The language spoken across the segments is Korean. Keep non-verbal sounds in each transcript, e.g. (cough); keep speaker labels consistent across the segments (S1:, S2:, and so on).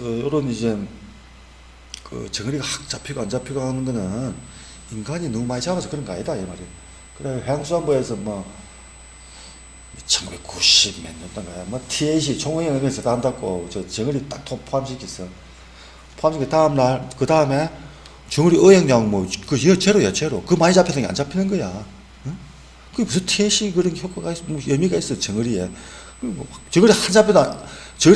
S1: 그 요런 이제 그 정거리가 확 잡히고 안 잡히고 하는 거는 인간이 너무 많이 잡아서 그런 거 아니다 이 말이에요. 그래 해양수산부에서 뭐 1990 몇 년도인가요? 뭐 TAC 총회의원에서 다 한다고 저 정거리 딱 토- 포함시켰어. 포함시켜 다음 날 그 다음에 정거리 어획량 뭐그 제로야 제로. 그 많이 잡히는 게 안 잡히는 거야. 응? 그게 무슨 TAC 그런 효과가 있어, 뭐 의미가 있어 정거리에. 그리고 막 정거리 한 잡혀도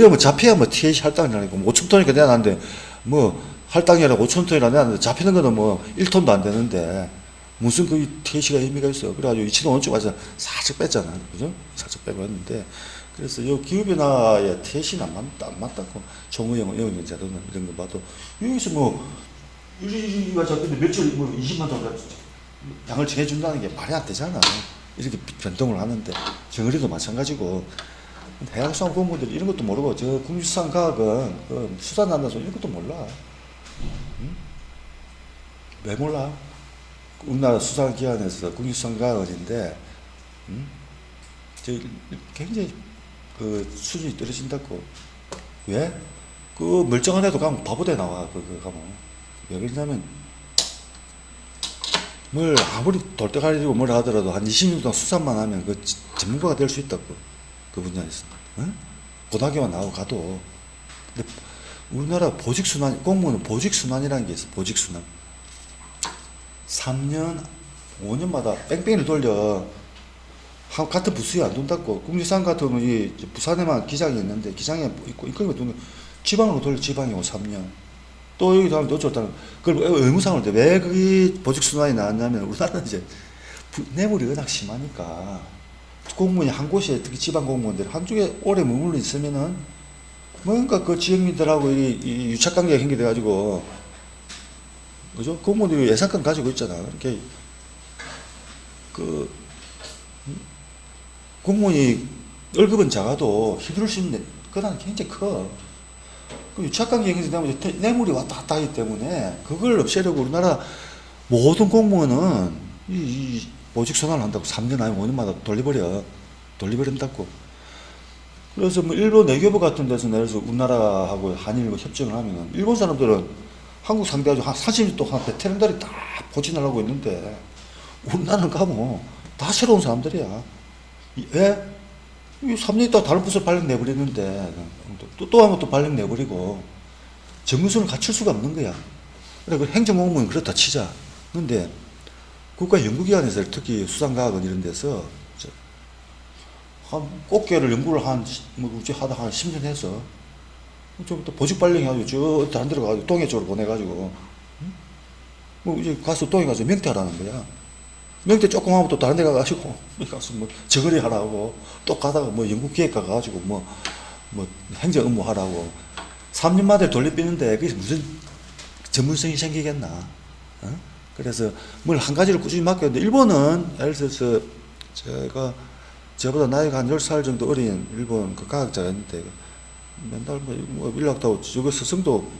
S1: 뭐 잡혀야 뭐 TAC 할당이라니까 뭐 5천 톤이니까 내놨는데 뭐 할당이라 5천 톤이라 내놨는데 잡히는 거는 뭐 1톤도 안 되는데 무슨 그 TAC가 의미가 있어. 그래가지고 이치도 오른쪽 와서 살짝 뺐잖아. 그죠? 살짝 빼고 했는데 그래서 요 기후변화에 TAC는 안 맞다, 안 맞다고 정우영, 영영 제도는 이런 거 봐도 여기서 뭐 이리가 잡는데 며칠 뭐 20만 톤 양을 정해준다는 게 말이 안 되잖아. 이렇게 변동을 하는데 정의리도 마찬가지고 해양수산 공무원들이 이런 것도 모르고 저 국립수산 과학은 그 수산한다서 이런 것도 몰라. 응? 왜 몰라? 우리나라 수산기관에서 국립수산 과학원인데 응? 저 굉장히 그 수준이 떨어진다고. 왜? 그 멀쩡한 애도 가면 바보돼 나와. 그, 그 가면. 왜 그러냐면 뭘 아무리 돌대가리고 뭘 하더라도 한 20년 동안 수산만 하면 그 지- 전문가가 될 수 있다고 그 분야에서. 응? 고등학교만 나오고 가도. 근데 우리나라 보직순환 공무원은 보직순환이라는 게 있어 보직순환. 3년 5년마다 뺑뺑이를 돌려. 한 같은 부수에 안 돈다고. 국립산 같은 이 부산에만 기장이 있는데 기장에 있고 이끌고 돈 지방으로 돌려 지방이고 3년. 또 여기 다음 또 좋다는 그걸 왜 의무상으로 돼. 왜 그게 보직순환이 나왔냐면 우리나라는 이제 부- 뇌물이 워낙 심하니까 공무원이 한 곳에 특히 지방 공무원들 한쪽에 오래 머물러 있으면은 뭔가 그 지역민들하고 이, 이 유착 관계가 형성돼 가지고 그죠? 공무원들이 예산권 가지고 있잖아. 이렇게 그 음, 공무원이 월급은 작아도 휘두를 수 있는 그다음 굉장히 커. 그 유착관계 이제 태- 뇌물이 왔다 갔다 하기 때문에 그걸 없애려고 우리나라 모든 공무원은 이, 이 보직 선언을 한다고 3년 아니면 5년마다 돌려버려 돌려버린다고 그래서 뭐 일본 외교부 같은 데서 들어서 우리나라하고 한일 뭐 협정을 하면은 일본 사람들은 한국 상대가지고 한 40년 동안 베테랑 다리 다 보진하려고 있는데 우리나라는 가면 다 새로운 사람들이야? 이 3년 있다가 다른 부서 발령 내버리는데 또, 또 하면 또 발령 내버리고 정문선을 갖출 수가 없는 거야. 그래, 그 행정공무원 그렇다 치자. 근데 국가 연구기관에서 특히 수산과학원 이런 데서 저- 한 꽃게를 연구를 한, 시- 뭐, 우째 하다 한 10년 해서 좀또 보직 발령해가지고 저 다른 데로 가가지고 동해 쪽으로 보내가지고 응? 뭐 이제 가서 동해 가서 명퇴하라는 거야. 명태 조금 하면 또 다른 데 가가지고 (laughs) 가서 뭐 저거리 하라고 또 가다가 뭐 연구 기획 가가지고 뭐 뭐 행정 업무 하라고 3년마다 돌려삐는데 그게 무슨 전문성이 생기겠나 어? 그래서 뭘 한 가지를 꾸준히 맡겼는데 일본은 예를 들어서 제가 저보다 나이가 한 10살 정도 어린 일본 그 과학자였는데 맨날 뭐, 뭐 연락도 저거 스승도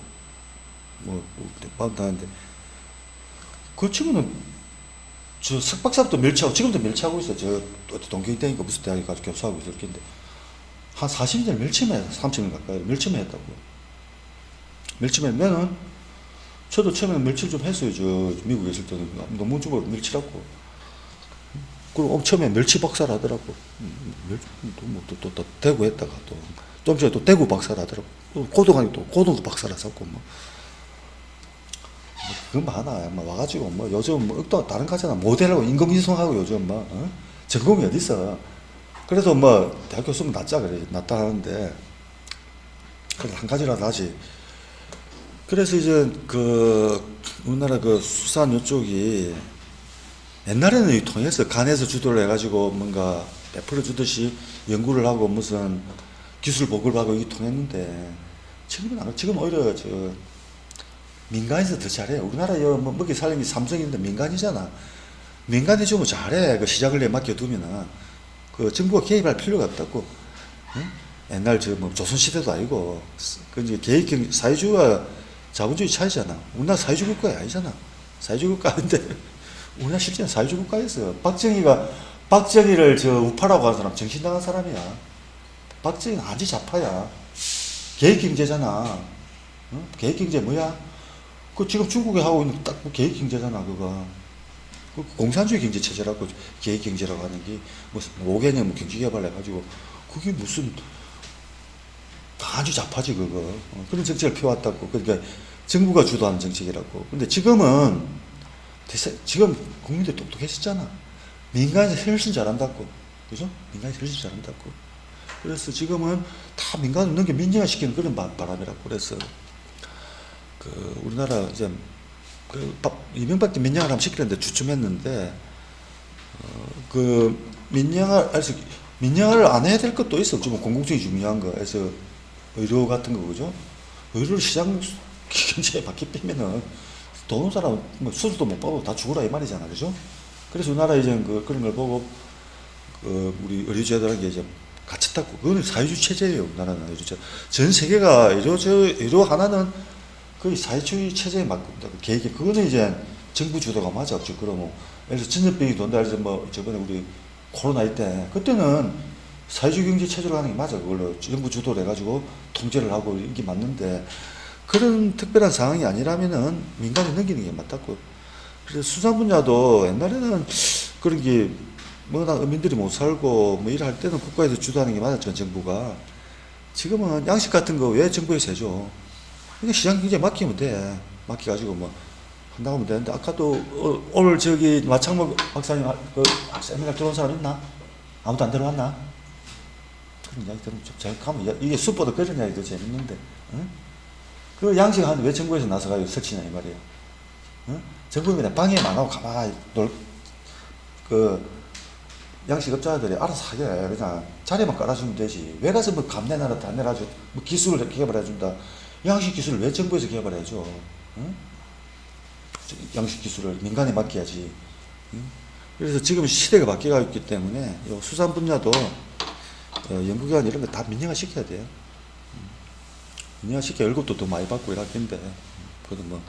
S1: 뭐 받다는데 그 친구는 저 석박사부터 멸치하고 지금도 멸치하고 있어. 저 동경대니까 무슨 대학에 가서 교수하고 있을 텐데 한 40년 멸치만 했어. 30년 가까이 멸치만 했다고. 멸치만 면은 저도 처음에는 멸치를 좀 했어요. 저 미국에 있을 때는 논문 주고 멸치라고. 그리고 처음에 멸치 박사를 하더라고. 음, 멸치, 또, 뭐, 또, 대구 했다가 또, 좀 전에 또 대구 박사를 하더라고. 또 고등학교 또 고등도 박사를 했었고, 뭐. 그건 많아. 뭐 와가지고 뭐 요즘 뭐 또 다른 가잖아. 모델하고 인공위성하고 요즘 뭐 어? 전공이 어디 있어. 그래서 뭐 대학 교수면 낫자 그래 낫다 하는데 그래도 한 가지라도 하지. 그래서 이제 그 우리나라 그 수산 요쪽이 옛날에는 이 통해서 간에서 주도를 해가지고 뭔가 베풀어 주듯이 연구를 하고 무슨 기술 보급을 하고 이게 통했는데 지금은 안. 지금 오히려 저 민간에서 더 잘해. 우리나라 여 뭐, 먹이 게 삼성인데 민간이잖아. 민간이 주면 잘해. 그 시장을 내 맡겨두면은 그 정부가 개입할 필요가 없다고. 응? 옛날 저 뭐 조선 시대도 아니고 그 이제 계획형 사회주의와 자본주의 차이잖아. 우리나라 사회주의 국가 아니잖아. 사회주의 국가인데 (laughs) 우리나라 실제는 사회주의 국가였어. 박정희가 박정희를 저 우파라고 하는 사람 정신 나간 사람이야. 박정희는 아주 좌파야. 계획 경제잖아. 어? 계획 경제 뭐야? 그 지금 중국에 하고 있는 딱그 계획 경제잖아 그거. 그 공산주의 경제 체제라고 계획 경제라고 하는 게 무슨 5개년 뭐 경제 개발 해 가지고 그게 무슨 아주 좌파지 그거. 어, 그런 정책을 펴왔다고. 그러니까 정부가 주도하는 정책이라고. 근데 지금은 지금 국민들 똑똑해졌잖아. 민간에서 훨씬 잘한다고. 그죠? 민간에서 훨씬 잘한다고. 그래서 지금은 다 민간으로 넘겨 민영화시키는 그런 바, 바람이라고 그래서 그 우리나라 이제 그 박- 이명박 때 민영화를 한번 시키는데 주춤했는데 어, 그 민영화 민영화를 안 해야 될 것도 있어. 좀 공공성이 중요한 거. 그래서 의료 같은 거 그죠? 의료를 시장 경제에 받기 빼면은 돈 없는 사람 뭐 수술도 못 받고 다 죽으라 이 말이잖아 그죠? 그래서 우리나라 이제 그 그런 걸 보고 그 우리 의료제도라는 게 이제 갇혔다고 그거는 사회주의 체제예요 우리나라는 의료제. 전 세계가 의료 저 의료 하나는 거의 사회주의 체제에 맞습니다 그 계획이 그거는 이제 정부 주도가 맞아 죠? 그러면. 예를 들어 전염병이 돈다 해서 뭐 저번에 우리 코로나 때 그때는 사회주의 경제 체제로 가는 게 맞아. 그걸로 정부 주도를 해가지고 통제를 하고 이게 맞는데 그런 특별한 상황이 아니라면은 민간에 넘기는 게 맞다고. 그래서 수산 분야도 옛날에는 그런 게 뭐나 어민들이 못 살고 뭐 일할 때는 국가에서 주도하는 게 맞았죠 정부가. 지금은 양식 같은 거 왜 정부에서 해줘 그냥 시장 경제에 맡기면 돼. 맡겨가지고 뭐 한다고 하면 되는데 아까도 어, 오늘 저기 마창목 박사님 아- 그 세미나 들어온 사람 있나? 아무도 안 들어왔나? 그런 이야기 들으면 좀 제가 가면 야- 이게 숲보다 그런 이야기 더 재밌는데 응? 그 양식 하는데 왜 정부에서 나서가지고 설치냐 이 말이에요 응? 그냥 방해만 안 하고 가만히 놀 그 양식업자들이 알아서 하게 그냥 자리만 깔아주면 되지 왜 가서 뭐 감내나라 다 내가지고 뭐 기술을 개발해 준다 양식 기술을 왜 정부에서 개발해 줘 응? 저 양식 기술을 민간에 맡겨야지 응? 그래서 지금 시대가 바뀌어 있기 때문에 요 수산 분야도 어, 연구기관 이런 거 다 민영화 시켜야 돼요 음. 민영화 시켜 월급도 더 많이 받고 이럴 텐데 그래도 뭐,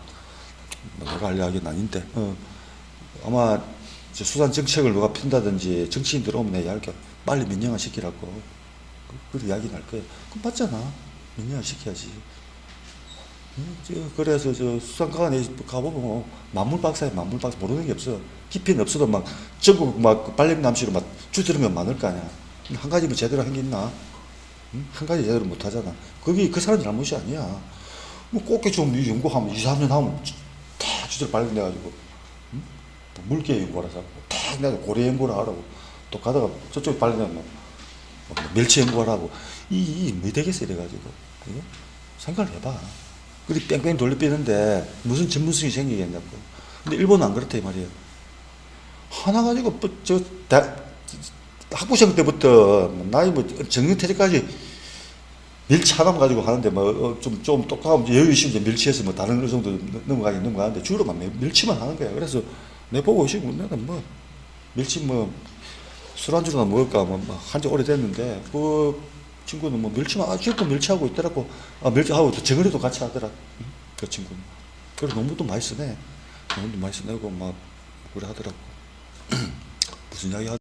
S1: 뭐 내가 할 이야기는 아닌데 어, 아마 수산 정책을 누가 핀다든지 정치인들 오면 내가 이렇게 빨리 민영화 시키라고 그, 그 이야기 날 거예요. 그럼 맞잖아. 민영화 시켜야지. 음, 저, 그래서 저 수산과관에 가보면 뭐 만물 박사에 만물 박사 모르는 게 없어. 깊이는 없어도 막 전국 막 빨래남시로 막 주드는 많을 거 아니야. 근데 한 가지 뭐 제대로 한 게 있나? 응? 한 가지 제대로 못 하잖아. 그게 그 사람 잘못이 아니야. 뭐 꼭게 좀 연구하면 2, 3년 하면 다 주제를 발견돼가지고 응? 뭐 물개 연구하라서 다 내가 고래 연구를 하라고 또 가다가 저쪽 발견되면 뭐 멸치 연구하라고 이뭐 되겠어 이래가지고 그죠? 생각을 해봐. 그리 뺑뺑 돌려 빼는데 무슨 전문성이 생기겠냐고. 근데 일본은 안 그렇다 이 말이에요. 하나 가지고 뭐저 대- 학부생 때부터 나이 뭐 정년퇴직까지 하나만 가지고 하는데 뭐좀좀 똑똑하면 여유 있으면 멸치에서 뭐 다른 어느 정도 넘어가긴 넘어가는데 주로만 멸- 멸치만 하는 거야. 그래서 내 보고 오시고 내가 뭐 멸치 뭐 술안주나 먹을까 뭐 한지 오래됐는데 그 친구는 뭐 멸치만 아 지금 멸치하고 있더라고. 아 멸치하고 또 정어리도 같이 하더라. 응? 그 친구는. 그래 농부도 많이 쓰네. 농부도 많이 쓰내고 막 그래 하더라고. (clears throat) 무슨 이야기 하